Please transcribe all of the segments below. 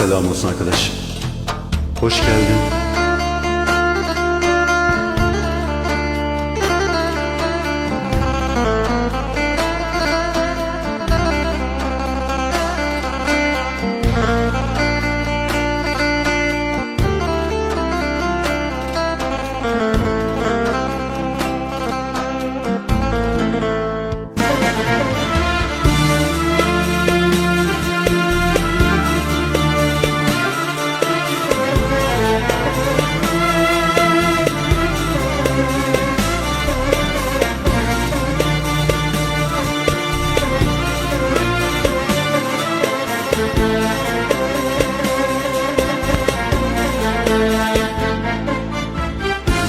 selam olsun arkadaş. Hoş geldin.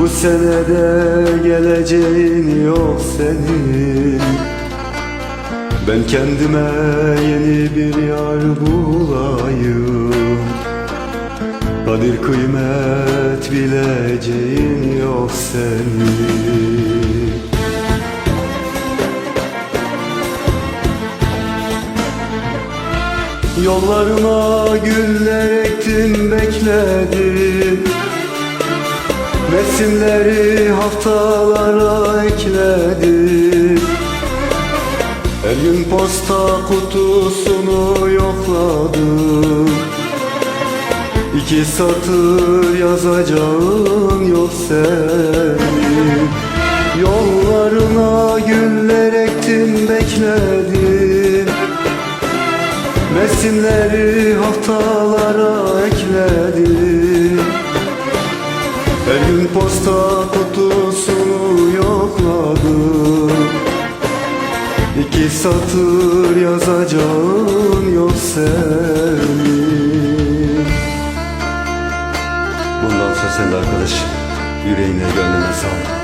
bu senede geleceğin yok senin. Ben kendime yeni bir yar bulayım. Kadir kıymet bileceğin yok senin. Yollarına güller ektim bekledim Mevsimleri haftalara ekledim Her gün posta kutusunu yokladım İki satır yazacağın yok senin Yollarına güller ektim bekledim. Mevsimleri haftalara ekledim posta kutusunu yokladım İki satır yazacağın yok senin Bundan sonra sen de arkadaş Yüreğine gönlüne sağlık